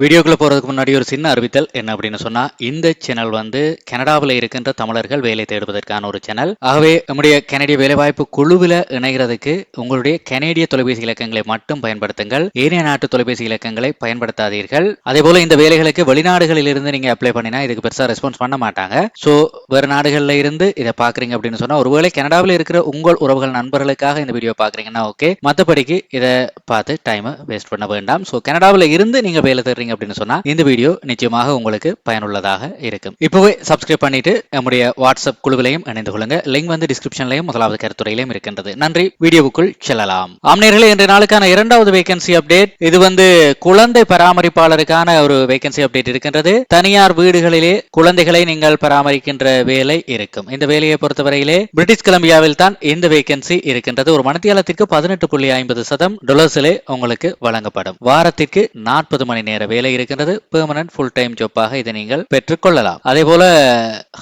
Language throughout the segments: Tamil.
வீடியோக்குள்ள போகிறதுக்கு முன்னாடி ஒரு சின்ன அறிவித்தல் என்ன அப்படின்னு சொன்னால் இந்த சேனல் வந்து கனடாவில் இருக்கின்ற தமிழர்கள் வேலை தேடுவதற்கான ஒரு சேனல். ஆகவே நம்முடைய கனடிய வேலைவாய்ப்பு குழுவில் இணைகிறதுக்கு உங்களுடைய கனேடிய தொலைபேசி இலக்கங்களை மட்டும் பயன்படுத்துங்கள். ஏனைய நாட்டு தொலைபேசி இலக்கங்களை பயன்படுத்தாதீர்கள். அதே போல் இந்த வேலைகளுக்கு வெளிநாடுகளில் இருந்து நீங்கள் அப்ளை பண்ணினா இதுக்கு பெருசாக ரெஸ்பான்ஸ் பண்ண மாட்டாங்க. ஸோ வேறு நாடுகளில் இருந்து இதை பார்க்குறீங்க அப்படின்னு சொன்னால் ஒருவேளை கனடாவில் இருக்கிற உங்கள் உறவுகள் நண்பர்களுக்காக இந்த வீடியோ பார்க்குறீங்கன்னா ஓகே மற்றபடிக்கு இதை பார்த்து டைமை வேஸ்ட் பண்ண வேண்டாம். ஸோ கனடாவில் இருந்து நீங்கள் வேலை தேடுறீங்க அப்படின்னு சொன்னா இந்த வீடியோ நிச்சயமாக உங்களுக்கு பயனுள்ளதாக இருக்கும். இப்போவே சப்ஸ்கிரைப் பண்ணிட்டு நம்முடைய வாட்ஸ்அப் குழுவிலையும் இணைந்து கொள்ளுங்க. லிங்க் வந்து டிஸ்கிரிப்ஷன்லையும் முதலாவது கருத்துறையிலையும் இருக்கின்றது. நன்றி. வீடியோவுக்குள் செல்லலாம். ஆம்நேர்களே இன்றைய நாளுக்கான இரண்டாவது வேகன்சி அப்டேட் இது வந்து குழந்தை பராமரிப்பாளருக்கான ஒரு வேகன்சி அப்டேட் இருக்கின்றது. தனியார் வீடுகளிலே குழந்தைகளை நீங்கள் பராமரிக்கின்ற வேலை இருக்கும். இந்த வேலையை பொறுத்தவரையிலே பிரிட்டிஷ் கொலம்பியாவில் தான் இந்த வேகன்சி இருக்கின்றது. ஒரு மணித்தியாலத்திற்கு பதினெட்டு புள்ளி ஐம்பது சதம் டொலர்ஸிலே உங்களுக்கு வழங்கப்படும். வாரத்திற்கு நாற்பது மணி நேர வேலை இருக்கின்றது பெர்மனன்ட் ஃபுல் டைம் ஜாப்பாக இதை நீங்கள் பெற்றுக்கொள்ளலாம். அதே போல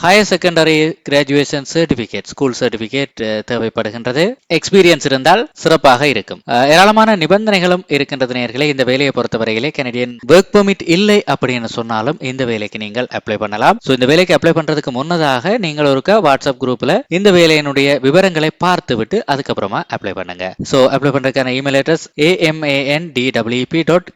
higher secondary graduation certificate school certificate தேவைப்படுகின்றது. எக்ஸ்பீரியன்ஸ் இருந்தால் சிறப்பாக இருக்கும். ஏராளமான நிபந்தனைகளும் இருக்கின்றது நேர்களே இந்த வேலையை பொறுத்தவரையிலே கனடியன் ஒர்க் பெர்மிட் இல்லை அப்படின்னு சொன்னாலும் இந்த வேலைக்கு நீங்கள் அப்ளை பண்ணலாம். ஸோ இந்த வேலைக்கு அப்ளை பண்றதுக்கு முன்னதாக நீங்கள் ஒருக்கா வாட்ஸ்அப் குரூப்ல இந்த வேலையினுடைய விவரங்களை பார்த்து விட்டு அதுக்கப்புறமா அப்ளை பண்ணுங்க. ஸோ அப்ளை பண்றதுக்கான email address A M A N D W B dot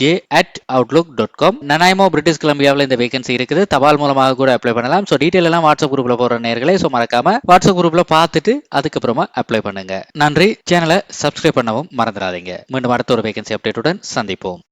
J at Outlook dot com Nanaimo British கொலம்பியாவில் இந்த வேகன்சி இருக்குது. தபால் மூலமாக கூட அப்ளை பண்ணலாம். ஸோ டீட்டெயில் எல்லாம் வாட்ஸ்அப் குரூப்ல போற நேர்களே ஸோ மறக்காம வாட்ஸ்அப் குரூப்ல பார்த்துட்டு அதுக்கப்புறமா அப்ளை பண்ணுங்க. நன்றி. சேனலை சப்ஸ்கிரைப் பண்ணவும் மறந்துடாதீங்க. மீண்டும் அடுத்த ஒரு வேகன்சி அப்டேட்டுடன் சந்திப்போம்.